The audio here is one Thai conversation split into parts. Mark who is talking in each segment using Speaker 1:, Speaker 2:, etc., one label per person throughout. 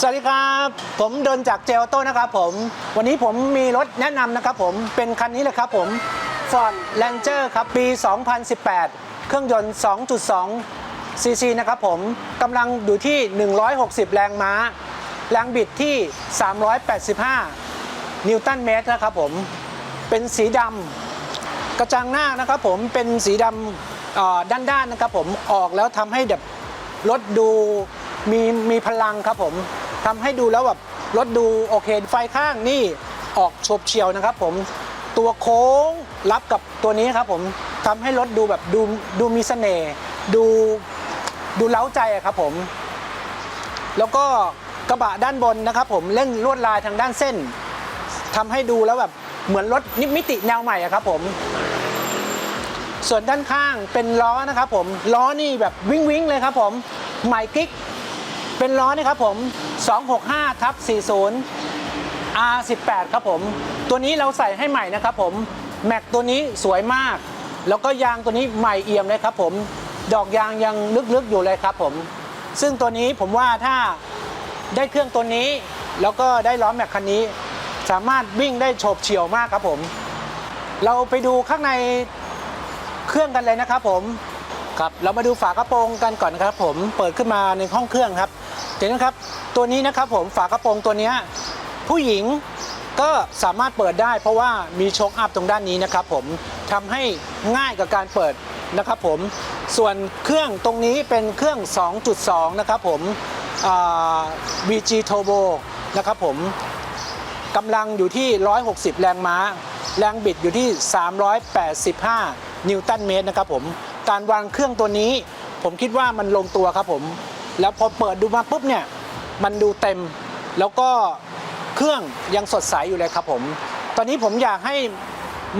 Speaker 1: สวัสดีครับ ผมดนจากเจลโต้นะครับผม วันนี้ผมมีรถแนะนำนะครับผมเป็นคันนี้เลยครับผม Ford Ranger ครับปี 2018 เครื่องยนต์ 2.2 ซีซีนะครับผมกำลังอยู่ที่ 160 แรงม้า แรงบิดที่ 385 นิวตันเมตรนะครับผม เป็นสีดำกระจังหน้านะครับผมเป็นสีดำด้านๆนะครับผมออกแล้วทำให้แบบรถดูมีมีพลังครับผม ทำให้ดูแล้วแบบรถดูโอเค ไฟข้างนี่ออกโฉบเฉียวนะครับ ผมตัวโค้งรับกับตัวนี้ครับ ผมทำให้รถดูแบบดูดูมีเสน่ห์ดูดูเล้าใจครับผม แล้วก็กระบะด้านบนนะครับ ผมเล่นลวดลายทางด้านเส้นทำให้ดูแล้วแบบเหมือนรถนิมิติแนวใหม่ครับ ผม ส่วนด้านข้างเป็นล้อนะครับ ผมล้อนี่แบบวิ้งวิ้งๆเลยครับ ผมใหม่กิ๊ก เป็นล้อนี่ครับผม 265ทับ40 R18 ครับผม ตัวนี้เราใส่ให้ใหม่นะครับผม แม็กตัวนี้สวยมาก แล้วก็ยางตัวนี้ใหม่เอี่ยมเลยครับผม ดอกยางยังลึกๆอยู่เลยครับผม ซึ่งตัวนี้ผมว่าถ้าได้เครื่องตัวนี้ แล้วก็ได้ล้อแม็กคันนี้ สามารถวิ่งได้โฉบเฉี่ยวมากครับผม เราไปดูข้างในเครื่องกันเลยนะครับผมครับเรามาดูฝากระโปรงกันก่อนนะครับผมเปิดขึ้นมาในห้องเครื่องครับ เห็นนะครับตัวนี้นะครับผมฝากระโปรงตัวนี้ผู้หญิงก็สามารถเปิดได้ เพราะว่ามีโชคอัพตรงด้านนี้นะครับผมทำให้ง่ายกับการเปิดนะครับผมส่วนเครื่องตรงนี้เป็นเครื่อง 2.2 นะครับผม VG Turbo นะครับผมกำลังอยู่ที่ 160 แรงม้า แรงบิดอยู่ที่ 385 นิวตันเมตรนะครับผม การวางเครื่องตัวนี้ ผมคิดว่ามันลงตัวครับผม แล้วพอเปิดดูมาปุ๊บเนี่ยมันดูเต็ม แล้วก็เครื่องยังสดใสอยู่เลยครับผม ตอนนี้ผมอยากให้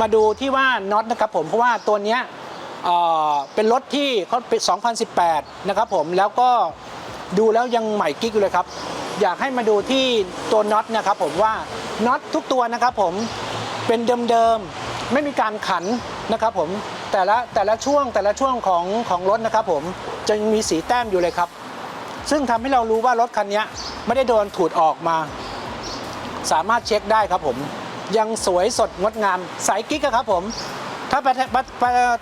Speaker 1: มาดูที่ว่าน็อตนะครับผมเพราะว่าตัวเนี้ยเอ่อเป็นรถที่เขาเป็น2018 นะครับผมแล้วก็ดูแล้วยังใหม่กิ๊กอยู่เลยครับ อยากให้มาดูที่ตัวน็อตนะครับผมว่าน็อตทุกตัวนะครับผมเป็นเดิมๆไม่มีการขันนะครับผมแต่ละแต่ละช่วงแต่ละช่วงของของรถนะครับผมจะยังมีสีแต้มอยู่เลยครับ ซึ่งทำให้เรารู้ว่ารถคันนี้ไม่ได้โดนถูดออกมา สามารถเช็คได้ครับผม ยังสวยสดงดงามใสกิ๊กอะครับผมถ้าเป็น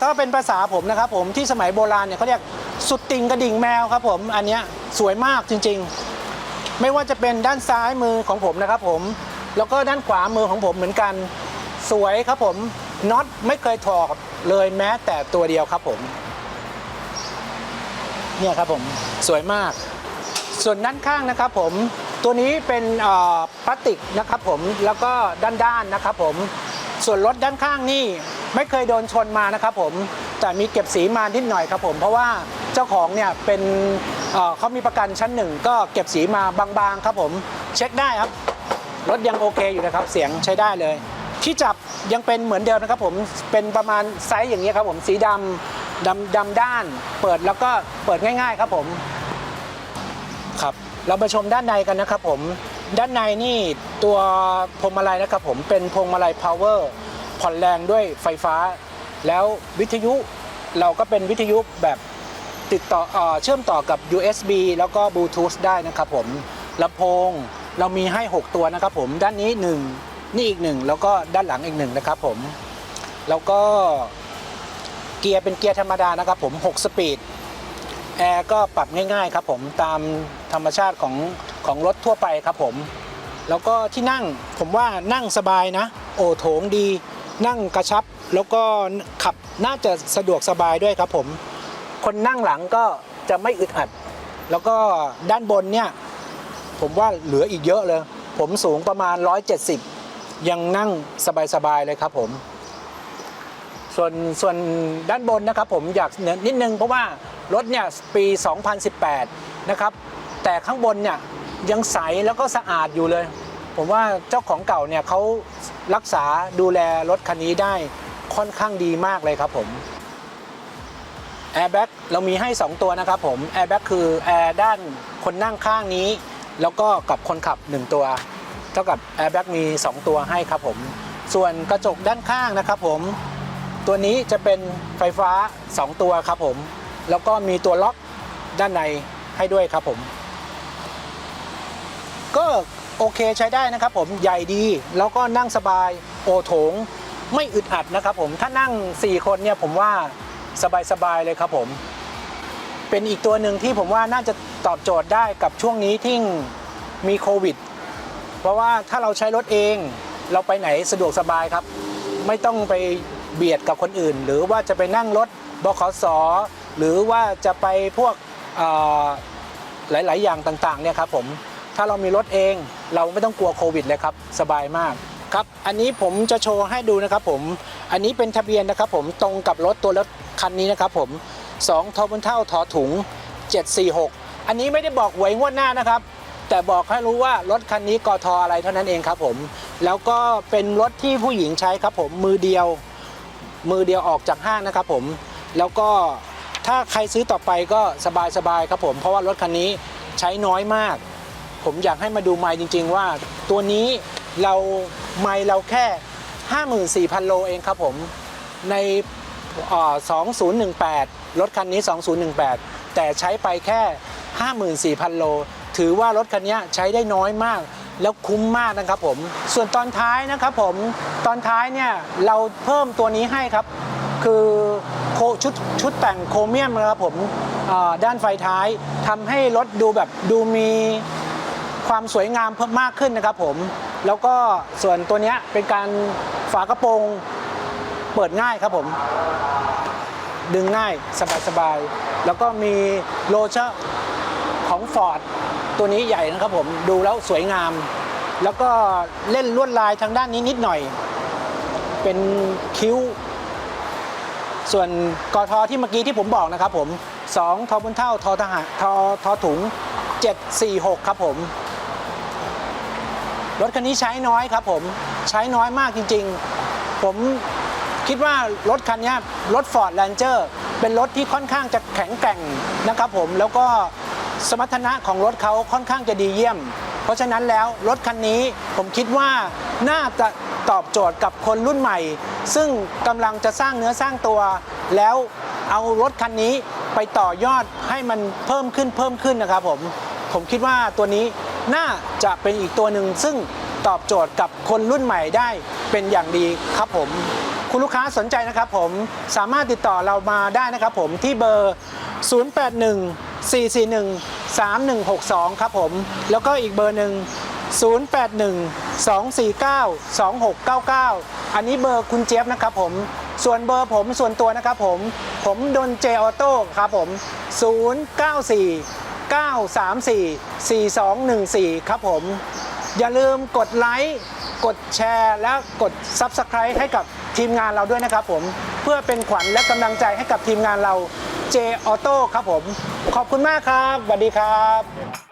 Speaker 1: ถ้าเป็นภาษาผมนะครับผมที่สมัยโบราณเนี่ยเขาเรียกสุดติงกระดิ่งแมวครับผมอันเนี้ยสวยมากจริง ๆ ไม่ว่าจะเป็นด้านซ้ายมือของผมนะครับผม แล้วก็ด้านขวามือของผมเหมือนกัน สวยครับผมน็อตไม่เคยถอดเลยแม้แต่ตัวเดียวครับผม เนี่ยครับผมสวยมาก ส่วนด้านข้างนะครับผมตัวนี้เป็นพลาสติกนะครับผมแล้วก็ด้านๆนะครับผมส่วนรถด้านข้างนี่ไม่เคยโดนชนมานะครับผมแต่มีเก็บสีมานิดหน่อยครับผมเพราะว่าเจ้าของเนี่ยเป็นเขามีประกันชั้นหนึ่งก็เก็บสีมาบางๆครับผมเช็คได้ครับรถยังโอเคอยู่นะครับเสียงใช้ได้เลย ที่จับยังเป็นเหมือนเดิมนะครับผมเป็นประมาณไซส์อย่างนี้ยครับผมสีดำดำดำด้าน เปิดแล้วก็เปิดง่าย ๆ ครับผม เรามาชมด้านในกันนะครับผม ด้านในนี่ตัวพวงมาลัยนะครับผมเป็นพวงมาลัย power ผ่อนแรงด้วยไฟฟ้า แล้ววิทยุเราก็เป็นวิทยุแบบติดต่อเอเชื่อมต่อกับ USB แล้วก็ Bluetooth ได้นะครับผมลำโพงเรามีให้ 6 ตัวนะครับผมด้านนี้ 1 นี่อีกหนึ่งแล้วก็ด้านหลังอีกหนึ่งนะครับผม แล้วก็เกียร์เป็นเกียร์ธรรมดานะครับผม 6 สปีด แอร์ก็ปรับง่ายๆครับผมตามธรรมชาติของของรถทั่วไปครับผม แล้วก็ที่นั่งผมว่านั่งสบายนะ โอโถงดี นั่งกระชับ แล้วก็ขับน่าจะสะดวกสบายด้วยครับผม คนนั่งหลังก็จะไม่อึดอัด แล้วก็ด้านบนเนี่ยผมว่าเหลืออีกเยอะเลย ผมสูงประมาณ 170 ยังนั่งสบายๆเลยครับผม ส่วนส่วนด้านบนนะครับผมอยากเสนอนิดนึงเพราะว่ารถเนี่ยปี 2018 นะครับ แต่ข้างบนเนี่ยยังใสแล้วก็สะอาดอยู่เลย ผมว่าเจ้าของเก่าเนี่ยเขารักษาดูแลรถคันนี้ได้ค่อนข้างดีมากเลยครับผมแอร์แบ็กเรามีให้ 2 ตัวนะครับผมแอร์แบ็กคือแอร์ด้านคนนั่งข้างนี้ แล้วก็กับคนขับ 1 ตัว เท่ากับแอร์แบ็กมี 2 ตัวให้ครับผม ส่วนกระจกด้านข้างนะครับผม ตัวนี้จะเป็นไฟฟ้า 2 ตัวครับผม แล้วก็มีตัวล็อกด้านในให้ด้วยครับผม ก็โอเคใช้ได้นะครับผมใหญ่ดี แล้วก็นั่งสบายโอโถงไม่อึดอัดนะครับผมถ้านั่ง 4 คนเนี่ยผมว่าสบายๆเลยครับผม เป็นอีกตัวหนึ่งที่ผมว่าน่าจะตอบโจทย์ได้กับช่วงนี้ที่มีโควิด เพราะว่าถ้าเราใช้รถเอง เราไปไหนสะดวกสบายครับ ไม่ต้องไป เบียดกับคนอื่น หรือว่าจะไปนั่งรถบขสหรือว่าจะไปพวกหลาย ๆ อย่างต่าง ๆ เนี่ยครับผม ถ้าเรามีรถเองเราไม่ต้องกลัวโควิดเลยครับ สบายมากครับ อันนี้ผมจะโชว์ให้ดูนะครับผม อันนี้เป็นทะเบียนนะครับผม ตรงกับรถตัวรถคันนี้นะครับผม2ทอบนเท่าทอถุง 746 อันนี้ไม่ได้บอกหวยงวดหน้านะครับ แต่บอกให้รู้ว่ารถคันนี้กทออะไรเท่านั้นเองครับผม แล้วก็เป็นรถที่ผู้หญิงใช้ครับผม มือเดียว มือเดียวออกจากห้างนะครับผม แล้วก็ถ้าใครซื้อต่อไปก็สบายๆครับผม เพราะว่ารถคันนี้ใช้น้อยมาก ผมอยากให้มาดูไมล์จริง ๆ ว่าตัวนี้เราไมล์เราแค่ 54,000 โลเองครับผมในเอ่อ2018 รถคันนี้ 2018 แต่ใช้ไปแค่ 54,000 โล ถือว่ารถคันนี้ใช้ได้น้อยมาก แล้วคุ้มมากนะครับผม ส่วนตอนท้ายนะครับผมตอนท้ายเนี่ยเราเพิ่มตัวนี้ให้ครับ คือโคชุดชุดแต่งโครเมียมนะครับผมด้านไฟท้ายทำให้รถดูแบบดูมีความสวยงามเพิ่มมากขึ้นนะครับผม แล้วก็ส่วนตัวนี้เป็นการฝากระโปรงเปิดง่ายครับผม ดึงง่ายสบายๆแล้วก็มีโลเชอร์ของ Ford ตัวนี้ใหญ่นะครับผมดูแล้วสวยงาม แล้วก็เล่นลวดลายทางด้านนี้นิดหน่อย เป็นคิ้ว ส่วนกทที่เมื่อกี้ที่ผมบอกนะครับผม2ทอบุญเท่าทอทหารทอทอถุง 746 ครับผมรถคันนี้ใช้น้อยครับผมใช้น้อยมากจริง ๆ ผมคิดว่ารถคันนี้รถ Ford Ranger เป็นรถที่ค่อนข้างจะแข็งแกร่งนะครับผมแล้วก็ สมรรถนะของรถเขาค่อนข้างจะดีเยี่ยม เพราะฉะนั้นแล้วรถคันนี้ผมคิดว่าน่าจะตอบโจทย์กับคนรุ่นใหม่ ซึ่งกำลังจะสร้างเนื้อสร้างตัว แล้วเอารถคันนี้ไปต่อยอดให้มันเพิ่มขึ้นเพิ่มขึ้นนะครับผมผมคิดว่าตัวนี้น่าจะเป็นอีกตัวหนึ่งซึ่งตอบโจทย์กับคนรุ่นใหม่ได้เป็นอย่างดีครับผม คุณลูกค้าสนใจนะครับผมสามารถติดต่อเรามาได้นะครับผมที่เบอร์ 081 441 3162 ครับผม แล้วก็อีกเบอร์หนึ่ง081 249 2699 อันนี้เบอร์คุณเจี๊ยบนะครับผม ส่วนเบอร์ผมส่วนตัวนะครับผม ผมดนเจออโต้ครับผม 094 934 4214 ครับผม อย่าลืมกดไลค์กดแชร์และกด Subscribe ให้กับทีมงานเราด้วยนะครับผม เพื่อเป็นขวัญและกำลังใจให้กับทีมงานเรา J Auto ครับผม ขอบคุณมากครับสวัสดีครับ